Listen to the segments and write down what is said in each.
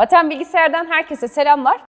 Vatan Bilgisayar'dan herkese selamlar.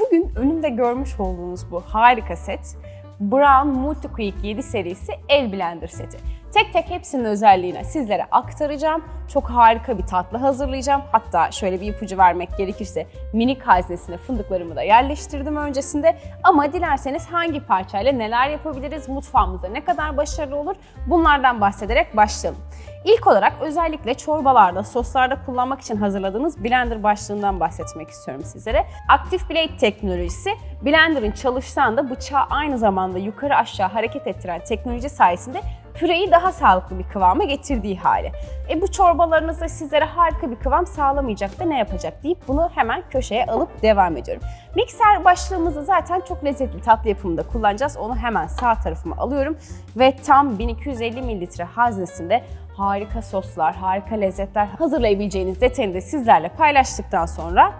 Bugün önümde görmüş olduğunuz bu harika set Brown Multiquick 7 serisi el blender seti. Tek tek hepsinin özelliğini sizlere aktaracağım. Çok harika bir tatlı hazırlayacağım. Hatta şöyle bir ipucu vermek gerekirse minik haznesine fındıklarımı da yerleştirdim öncesinde. Ama dilerseniz hangi parçayla neler yapabiliriz, mutfağımızda ne kadar başarılı olur bunlardan bahsederek başlayalım. İlk olarak özellikle çorbalarda, soslarda kullanmak için hazırladığınız blender başlığından bahsetmek istiyorum sizlere. Active Blade teknolojisi blenderın çalıştığı anda bıçağı aynı zamanda yukarı aşağı hareket ettiren teknoloji sayesinde püreyi daha sağlıklı bir kıvama getirdiği hali. E bu çorbalarınızda sizlere harika bir kıvam sağlamayacak da ne yapacak deyip bunu hemen köşeye alıp devam ediyorum. Mikser başlığımızı zaten çok lezzetli tatlı yapımında kullanacağız. Onu hemen sağ tarafıma alıyorum ve tam 1250 mililitre haznesinde harika soslar, harika lezzetler hazırlayabileceğiniz detayını da sizlerle paylaştıktan sonra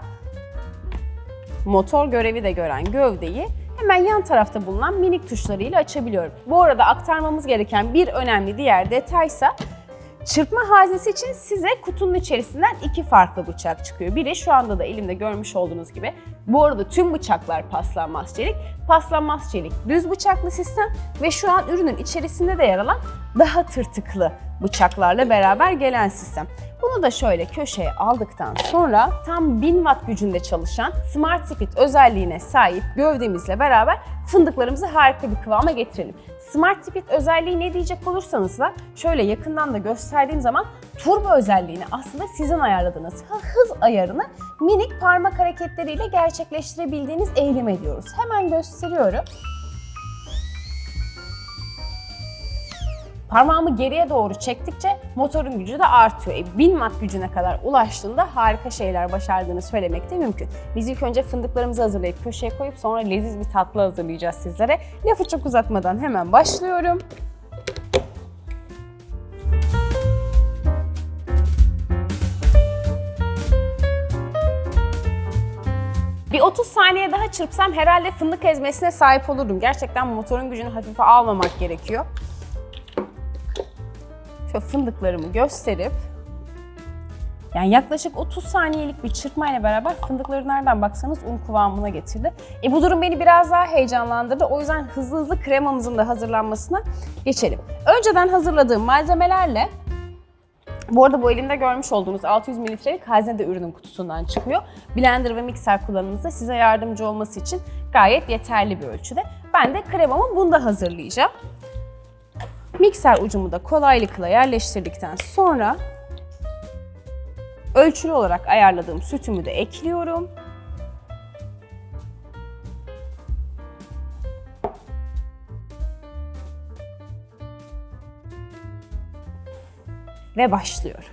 motor görevi de gören gövdeyi hemen yan tarafta bulunan minik tuşlarıyla açabiliyorum. Bu arada aktarmamız gereken bir önemli diğer detaysa Çırpma haznesi için size kutunun içerisinden iki farklı bıçak çıkıyor. Biri şu anda da elimde görmüş olduğunuz gibi. Bu arada tüm bıçaklar paslanmaz çelik. Paslanmaz çelik düz bıçaklı sistem ve şu an ürünün içerisinde de yer alan daha tırtıklı bıçaklarla beraber gelen sistem. Bunu da şöyle köşeye aldıktan sonra tam 1000 watt gücünde çalışan Smart Split özelliğine sahip gövdemizle beraber fındıklarımızı harika bir kıvama getirelim. Smart Split özelliği ne diyecek olursanız da şöyle yakından da gösterdiğim zaman turbo özelliğini aslında sizin ayarladığınız hız ayarını minik parmak hareketleriyle gerçekleştirebildiğiniz eğilim ediyoruz. Hemen gösteriyorum. Parmağımı geriye doğru çektikçe motorun gücü de artıyor. E, 1000 watt gücüne kadar ulaştığında harika şeyler başardığını söylemek de mümkün. Biz ilk önce fındıklarımızı hazırlayıp köşeye koyup sonra leziz bir tatlı hazırlayacağız sizlere. Lafı çok uzatmadan hemen başlıyorum. Bir 30 saniye daha çırpsam herhalde fındık ezmesine sahip olurdum. Gerçekten motorun gücünü hafife almamak gerekiyor. Şöyle fındıklarımı gösterip yani yaklaşık 30 saniyelik bir çırpmayla beraber fındıkları nereden baksanız un kıvamına getirdi. E bu durum beni biraz daha heyecanlandırdı. O yüzden hızlı hızlı kremamızın da hazırlanmasına geçelim. Önceden hazırladığım malzemelerle bu arada bu elimde görmüş olduğunuz 600 mililitrelik hazne de ürünün kutusundan çıkıyor. Blender ve mikser kullanımınızda size yardımcı olması için gayet yeterli bir ölçüde. Ben de kremamı bunda hazırlayacağım. Mikser ucumu da kolaylıkla yerleştirdikten sonra ölçülü olarak ayarladığım sütümü de ekliyorum. Ve başlıyorum.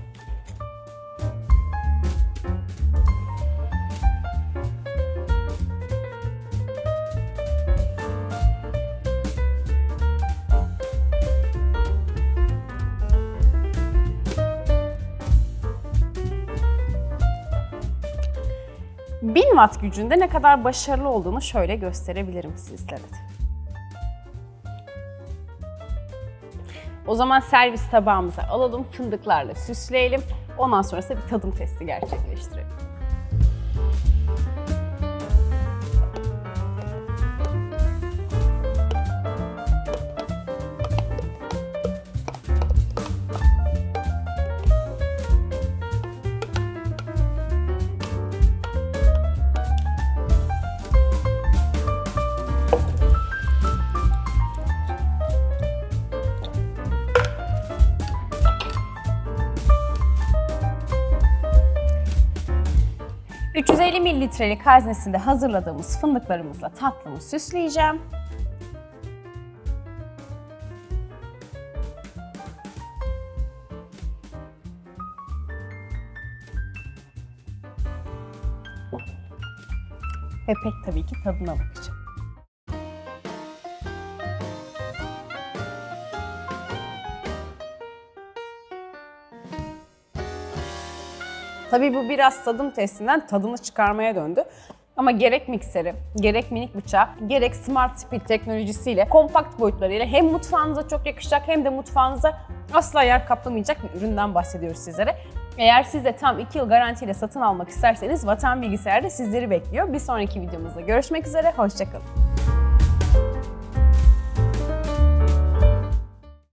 Bin watt gücünde ne kadar başarılı olduğunu şöyle gösterebilirim sizlere. O zaman servis tabağımıza alalım, fındıklarla süsleyelim. Ondan sonrasında bir tadım testi gerçekleştirelim. ...350 mililitrelik haznesinde hazırladığımız fındıklarımızla tatlımı süsleyeceğim. Ve pek tabii ki tadına bakacağım. Tabii bu biraz tadım testinden tadını çıkarmaya döndü. Ama gerek mikseri, gerek minik bıçağı, gerek Smart Speed teknolojisiyle, kompakt boyutlarıyla hem mutfağınıza çok yakışacak hem de mutfağınıza asla yer kaplamayacak bir üründen bahsediyoruz sizlere. Eğer siz de tam 2 yıl garantiyle satın almak isterseniz Vatan Bilgisayar'da sizleri bekliyor. Bir sonraki videomuzda görüşmek üzere, hoşçakalın.